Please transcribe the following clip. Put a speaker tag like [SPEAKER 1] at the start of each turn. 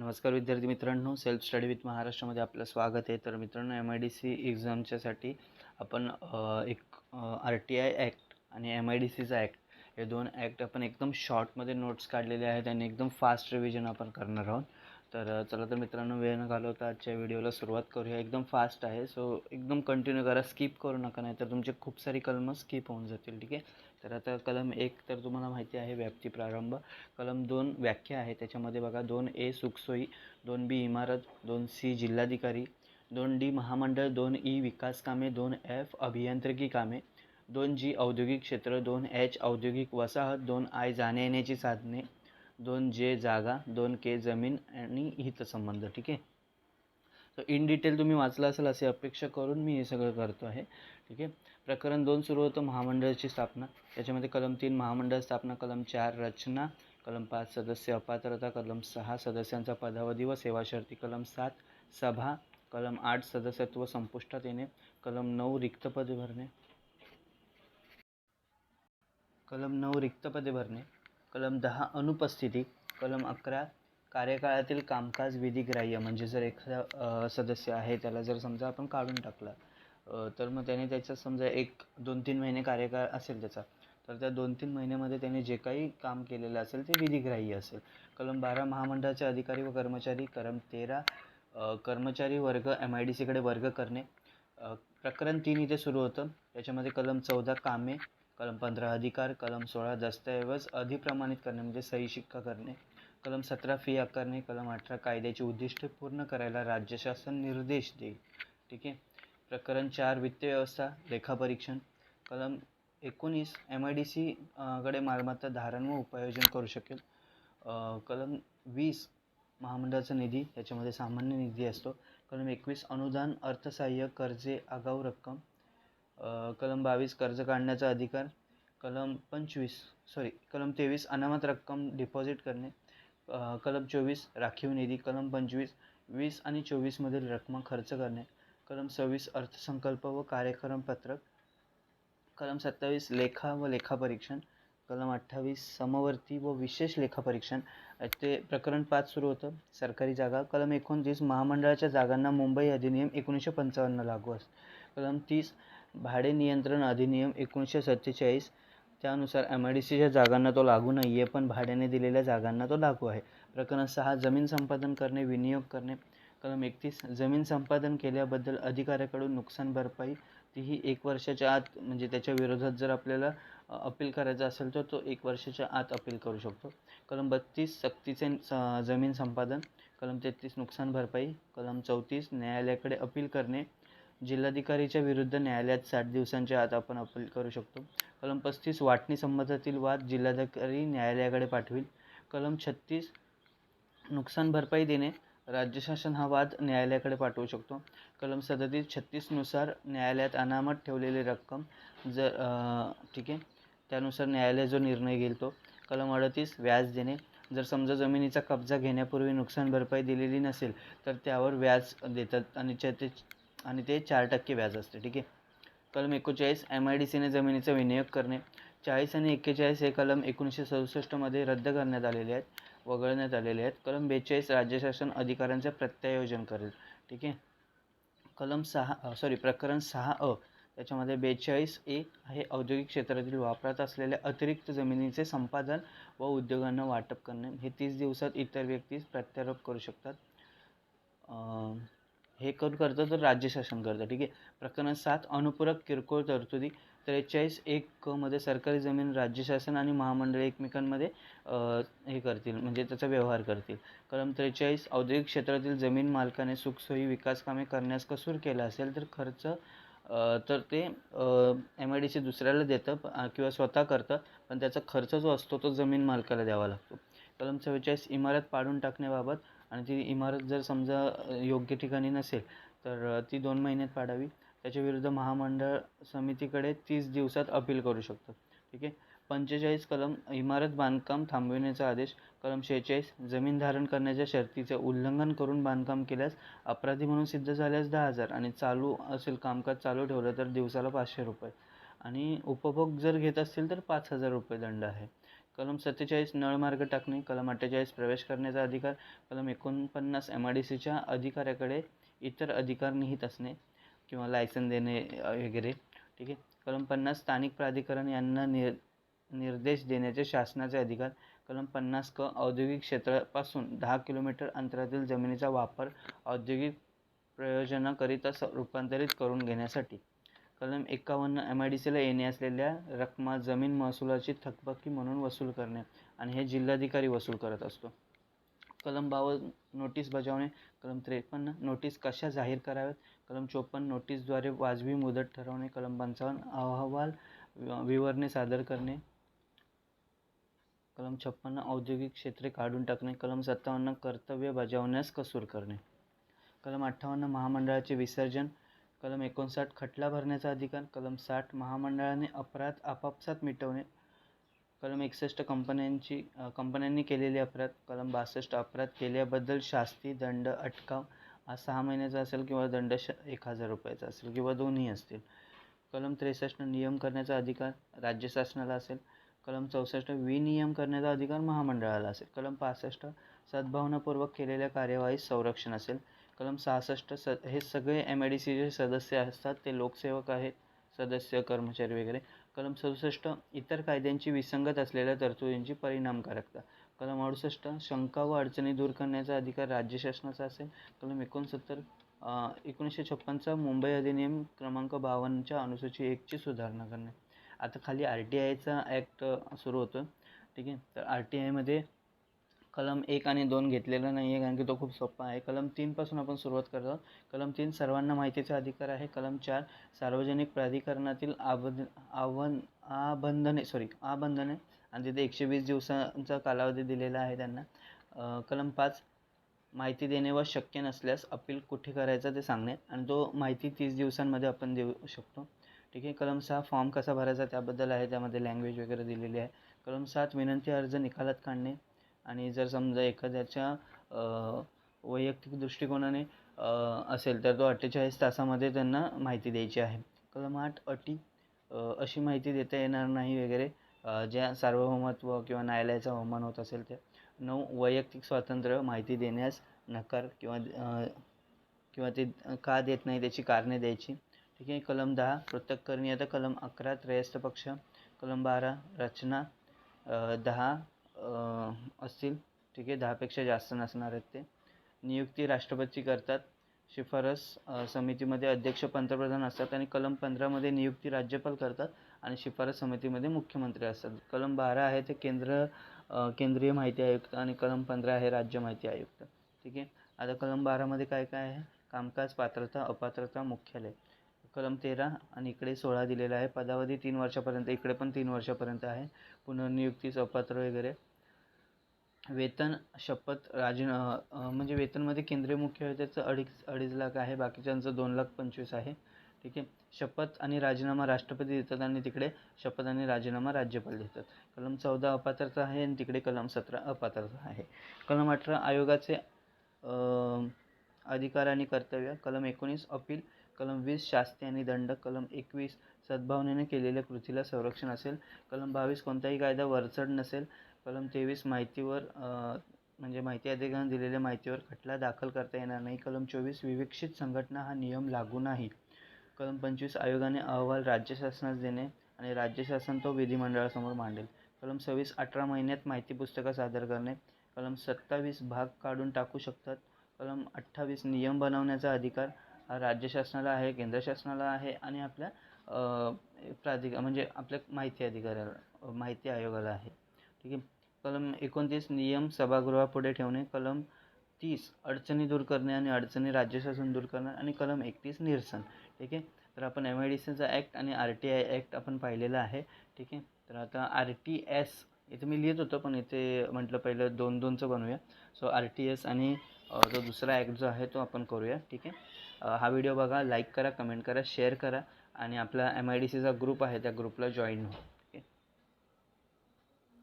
[SPEAKER 1] नमस्कार विद्यार्थी मित्रांनो सेल्फ स्टडी विथ महाराष्ट्रामध्ये आपलं स्वागत आहे. तर मित्रांनो एम आय डी सी एक्झामच्यासाठी आपण एक आर टी आय ॲक्ट आणि एम आय डी सीचा ॲक्ट हे दोन ॲक्ट आपण एकदम शॉर्टमध्ये नोट्स काढलेले आहेत आणि एकदम फास्ट रिव्हिजन आपण करणार आहोत. तर चला तर मित्रांनो वेळ न घालवता आजच्या व्हिडिओला सुरुवात करूया. एकदम फास्ट आहे सो एकदम कंटिन्यू करा. स्किप करू नका नाही तर तुमचे खूप सारी कलमं स्किप होऊन जातील ठीक आहे? तर आता कलम एक तर तुम्हाला माहिती आहे व्याप्ती प्रारंभ. कलम दोन व्याख्या आहे त्याच्यामध्ये बघा दोन ए सुखसोयी दोन बी इमारत दोन सी जिल्हाधिकारी दोन डी महामंडळ दोन ई विकास कामे दोन एफ अभियांत्रिकी कामे दोन जी औद्योगिक क्षेत्र दोन एच औद्योगिक वसाहत दोन आय जाण्या येण्याची साधने दोन जे जागा दोन के जमीन आणि हितसंबंध ठीक आहे? तर इन डिटेल तुम्ही वाचलं असेल असे अपेक्षा करून मी हे सगळं करतो आहे ठीक आहे? प्रकरण दोन सुरू होतं महामंडळाची स्थापना. त्याच्यामध्ये कलम तीन महामंडळ स्थापना कलम चार रचना कलम पाच सदस्य अपात्रता कलम सहा सदस्यांचा पदावधी व सेवा शर्ती कलम सात सभा कलम आठ सदस्यत्व संपुष्टात येणे कलम नऊ रिक्त पदे भरणे कलम नऊ रिक्त पदे भरणे कलम दहा अनुपस्थिती कलम अकरा कार्यकाळातील कामकाज विधिग्राह्य. म्हणजे जर एखादा सदस्य आहे त्याला जर समजा आपण काढून टाकला तर मग त्याने त्याचा समजा एक दोन तीन महिने कार्यकाळ असेल त्याचा तर त्या दोन तीन महिन्यामध्ये त्याने जे काही काम केलेलं असेल ते विधिग्राह्य असेल. कलम बारा महामंडळाचे अधिकारी व कर्मचारी कलम तेरा कर्मचारी वर्ग एम आय डी सीकडे वर्ग करणे. प्रकरण तीन इथे सुरू होतं. त्याच्यामध्ये कलम चौदा कामे कलम पंधरा अधिकार कलम सोळा दस्तऐवज अधिप्रमाणित करणे म्हणजे सही शिक्का करणे. कलम सतरा फी आकारणे कलम अठरा कायद्याची उद्दिष्टे पूर्ण करायला राज्य शासन निर्देश देईल. ठीक आहे? प्रकरण चार वित्त व्यवस्था लेखापरीक्षण कलम एकोणीस एम आय डी सी कडे मालमत्ता धारण व उपायोजन करू शकेल. कलम वीस महामंडळाचा निधी याच्यामध्ये सामान्य निधी असतो. कलम एकवीस अनुदान अर्थसहाय्य कर्जे आगाऊ रक्कम. कलम बावीस कर्ज काढण्याचा अधिकार कलम पंचवीस सॉरी कलम तेवीस अनामत रक्कम डिपॉझिट करणे कलम चोवीस राखीव निधी कलम पंचवीस वीस आणि चोवीसमधील रक्कम खर्च करणे कलम सव्वीस अर्थसंकल्प व कार्यक्रम पत्रक कलम सत्तावीस लेखा व लेखापरीक्षण कलम अठ्ठावीस समवर्ती व विशेष लेखापरीक्षण ते प्रकरण पाच सुरू होतं. सरकारी जागा कलम एकोणतीस महामंडळाच्या जागांना मुंबई अधिनियम एकोणीसशे पंचावन्न लागू असतो कलम तीस भाडे नियंत्रण अधिनियम एकोणीसशे सत्तेचाळीस. त्यानुसार एम आय डी सीच्या जागांना तो लागू नाही आहे पण भाड्याने दिलेल्या जागांना तो लागू आहे. प्रकरण सहा जमीन संपादन करणे विनियोग करणे. कलम एकतीस जमीन संपादन केल्याबद्दल अधिकाऱ्याकडून नुकसान भरपाई. तीही एक वर्षाच्या आत म्हणजे त्याच्या विरोधात जर आपल्याला अपील करायचं असेल तर तो एक वर्षाच्या आत अपील करू शकतो. कलम बत्तीस सक्तीचे जमीन संपादन. कलम तेहतीस नुकसान भरपाई. कलम चौतीस न्यायालयाकडे अपील करणे. जिल्हाधिकारीच्या विरुद्ध न्यायालयात साठ दिवसांच्या आत आपण अपील करू शकतो. कलम पस्तीस वाटणी संबंधातील वाद जिल्हाधिकारी न्यायालयाकडे पाठवील. कलम छत्तीस नुकसान भरपाई देणे राज्य शासन हा वाद न्यायालयाकडे पाठवू शकतो. कलम सदतीस छत्तीसनुसार न्यायालयात अनामत ठेवलेली रक्कम जर ठीक आहे त्यानुसार न्यायालय जो निर्णय घेईल तो. कलम अडतीस व्याज देणे. जर समजा जमिनीचा कब्जा घेण्यापूर्वी नुकसान भरपाई दिलेली नसेल तर त्यावर व्याज देतात आणि च्या- आणि ते चार टक्के व्याज असते ठीक आहे? कलम एकोणचाळीस एम आय डी सीने जमिनीचा विनियोग करणे. चाळीस आणि एक्केचाळीस हे कलम एकोणीसशे सदुसष्टमध्ये रद्द करण्यात आलेले आहेत वगळण्यात आलेले आहेत. कलम बेचाळीस राज्य शासन अधिकाऱ्यांचे प्रत्यायोजन करेल ठीक आहे? कलम सहा सॉरी प्रकरण सहा अ त्याच्यामध्ये बेचाळीस ए हे औद्योगिक क्षेत्रातील वापरात असलेल्या अतिरिक्त जमिनीचे संपादन व उद्योगांना वाटप करणे. हे तीस दिवसात इतर व्यक्तीस प्रत्यारोप करू शकतात. हे कोण करतं तर राज्य शासन करतं. ठीक आहे? प्रकरण सात अनुपूरक किरकोळ तरतुदी. त्रेचाळीस एक मध्ये सरकारी जमीन राज्य शासन आणि महामंडळे एकमेकांमध्ये हे करतील म्हणजे त्याचा व्यवहार करतील. कलम त्रेचाळीस औद्योगिक क्षेत्रातील जमीन मालकाने सुखसोयी विकास कामे करण्यास कसूर केला असेल तर खर्च तर ते एम आय डी सी दुसऱ्याला देतं किंवा स्वतः करतं पण त्याचा खर्च जो असतो तो जमीन मालकाला द्यावा लागतो. कलम चव्वेचाळीस इमारत पाडून टाकण्याबाबत आणि ती इमारत जर समजा योग्य ठिकाणी नसेल तर ती दोन महिन्यात पाडावी. त्याच्या विरुद्ध महामंडळ समितीकडे तीस दिवसात अपील करू शकतो. ठीक आहे? पंचेचाळीस कलम इमारत बांधकाम थांबविण्याचा आदेश कलम शेहेचाळीस जमीन धारण करण्याच्या शर्तीचे उल्लंघन करून बांधकाम केल्यास अपराधी म्हणून सिद्ध झाल्यास दहा हजार आणि चालू असेल कामकाज चालू ठेवलं तर दिवसाला पाचशे रुपये. आणि उपभोग जर घेत असतील तर पाच हजार रुपये दंड आहे. कलम सत्तेचाळीस नळमार्ग टाकणे कलम अठ्ठेचाळीस प्रवेश करण्याचा अधिकार कलम एकोणपन्नास एम आय डी सीच्या अधिकाऱ्याकडे इतर अधिकार निहित असणे किंवा लायसन देणे वगैरे. ठीक आहे? कलम पन्नास स्थानिक प्राधिकरण यांना निर निर्देश देण्याचे शासनाचे अधिकार. कलम पन्नास क औद्योगिक क्षेत्रापासून दहा किलोमीटर अंतरातील जमिनीचा वापर औद्योगिक प्रयोजनाकरिता स रूपांतरित करून घेण्यासाठी. कलम एकावन्न एम आय डी सीला येणे असलेल्या रकमा जमीन महसुलाची थकबाकी म्हणून वसूल करणे आणि हे जिल्हाधिकारी वसूल करत असतो. कलम बावन्न नोटीस बजावणे. कलम त्रेपन्न नोटीस कशा जाहीर कराव्यात? कलम चोपन्न नोटीसद्वारे वाजवी मुदत ठरवणे. कलम पंचावन्न अहवाल वि- विवरणे सादर करणे. कलम छप्पन्न औद्योगिक क्षेत्रे काढून टाकणे. कलम सत्तावन्न कर्तव्य बजावण्यास कसूर करणे. कलम अठ्ठावन्न महामंडळाचे विसर्जन. कलम एकोणसाठ खटला भरण्याचा अधिकार कलम साठ महामंडळाने अपराध आपापसात मिटवणे कलम एकसष्ट कंपन्यांची कंपन्यांनी केलेले अपराध कलम बासष्ट अपराध केल्याबद्दल शास्ती दंड अटकाव हा सहा महिन्याचा असेल किंवा दंड श एक हजार रुपयाचा असेल किंवा दोन्ही असतील. कलम त्रेसष्ट नियम करण्याचा अधिकार राज्य शासनाला असेल. कलम चौसष्ट विनियम करण्याचा अधिकार महामंडळाला असेल. कलम पासष्ट सद्भावनापूर्वक केलेल्या कार्यवाहीस संरक्षण असेल. कलम सहासष्ट स हे सगळे एम आय डी सीचे सदस्य असतात ते लोकसेवक आहेत सदस्य कर्मचारी वगैरे. कलम सदुसष्ट इतर कायद्यांची विसंगत असलेल्या तरतुदींची परिणामकारकता. कलम अडुसष्ट शंका व अडचणी दूर करण्याचा अधिकार राज्य शासनाचा असेल. कलम एकोणसत्तर एकोणीसशे छप्पनचा मुंबई अधिनियम क्रमांक बावन्नच्या अनुसूची एकची सुधारणा करणे. आता खाली आर टी आयचा ॲक्ट सुरू होतो ठीक आहे? तर आर टी आयमध्ये कलम एक आणि दोन घेतलेला नाही आहे कारण की तो खूप सोपा आहे. कलम तीनपासून आपण सुरुवात करतो. कलम तीन सर्वांना माहितीचा अधिकार आहे. कलम चार सार्वजनिक प्राधिकरणातील आबद आवन आबंधने सॉरी आबंधने आणि तिथे एकशे वीस दिवसांचा कालावधी दिलेला आहे त्यांना. कलम पाच माहिती देणे व शक्य नसल्यास अपील कुठे करायचं ते सांगणे आणि तो माहिती तीस दिवसांमध्ये आपण देऊ शकतो. ठीक आहे? कलम सहा फॉर्म कसा भरायचा त्याबद्दल आहे. त्यामध्ये लँग्वेज वगैरे दिलेली आहे. कलम सात विनंती अर्ज निकालात काढणे. आणि जर समजा एखाद्याच्या वैयक्तिक दृष्टिकोनाने असेल तर तो अठ्ठेचाळीस तासामध्ये त्यांना माहिती द्यायची आहे. कलम आठ अटी अशी माहिती देता येणार नाही वगैरे ज्या सार्वभौमत्व किंवा न्यायालयाचा अवमान होत असेल ते नऊ वैयक्तिक स्वातंत्र्य माहिती देण्यास नकार किंवा किंवा ते का देत नाही त्याची कारणे द्यायची. ठीक आहे कलम दहा पृथक्करणी आता कलम अकरा त्रयस्थ पक्ष. कलम बारा रचना. दहा असतील. ठीक आहे दहापेक्षा जास्त नसणार आहेत ते. नियुक्ती राष्ट्रपती करतात. शिफारस समितीमध्ये अध्यक्ष पंतप्रधान असतात आणि कलम पंधरामध्ये नियुक्ती राज्यपाल करतात आणि शिफारस समितीमध्ये मुख्यमंत्री असतात. कलम बारा आहे ते केंद्र केंद्रीय माहिती आयुक्त आणि कलम पंधरा आहे राज्य माहिती आयुक्त. ठीक आहे? आता कलम बारामध्ये काय काय आहे? कामकाज पात्रता अपात्रता मुख्यालय. कलम तेरा आणि इकडे सोळा दिलेला आहे. पदावधी तीन वर्षापर्यंत इकडे पण तीन वर्षापर्यंत आहे. पुनर्नियुक्तीस अपात्र वगैरे. वेतन शपथ राजी म्हणजे वेतनमध्ये केंद्रीय मुख्य त्याचं अडीच अडीच लाख आहे बाकीच्यांचं दोन लाख पंचवीस आहे. ठीक आहे? शपथ आणि राजीनामा राष्ट्रपती देतात आणि तिकडे शपथ आणि राजीनामा राज्यपाल देतात. कलम चौदा अपात्रता आहे आणि तिकडे कलम सतरा अपात्रता आहे. कलम अठरा आयोगाचे अधिकार आणि कर्तव्य. कलम एकोणीस अपील. कलम वीस शास्ती आणि दंड. कलम एकवीस सद्भावनेने केलेल्या कृतीला संरक्षण असेल. कलम बावीस कोणताही कायदा वरचढ नसेल. कलम तेवीस माहितीवर म्हणजे माहिती अधिकाराने दिलेल्या माहितीवर खटला दाखल करता येणार नाही. कलम चोवीस विवेक्षित संघटना हा नियम लागू नाही. कलम पंचवीस आयोगाने अहवाल राज्य शासनास देणे आणि राज्य शासन तो विधिमंडळासमोर मांडेल. कलम सव्वीस अठरा महिन्यात माहिती पुस्तकं सादर करणे. कलम सत्तावीस भाग काढून टाकू शकतात. कलम अठ्ठावीस नियम बनवण्याचा अधिकार हा राज्य शासनाला आहे केंद्र शासनाला आहे आणि आपल्या प्राधिका म्हणजे आपल्या माहिती अधिकाऱ्याला माहिती आयोगाला आहे. ठीक आहे. कलम एकोणतीस नियम सभागृहापुढे ठेवणे. कलम तीस अडचणी दूर करणे आणि अडचणी राज्य शासन दूर करणे. आणि कलम एकतीस निरसन. ठीक आहे? तर आपण एम आय डी सीचा ॲक्ट आणि आर टी आय ॲक्ट आपण पाहिलेला आहे. ठीक आहे? तर आता आर टी एस इथे मी लिहित होतो पण इथे म्हटलं पहिलं दोन दोनचं बनवूया. सो आर टी एस आणि जो दुसरा ॲक्ट जो आहे तो आपण करूया. ठीक आहे? हा व्हिडिओ बघा लाईक करा कमेंट करा शेअर करा. आणि आपला एम आय डी सीचा ग्रुप आहे त्या ग्रुपला जॉईन हो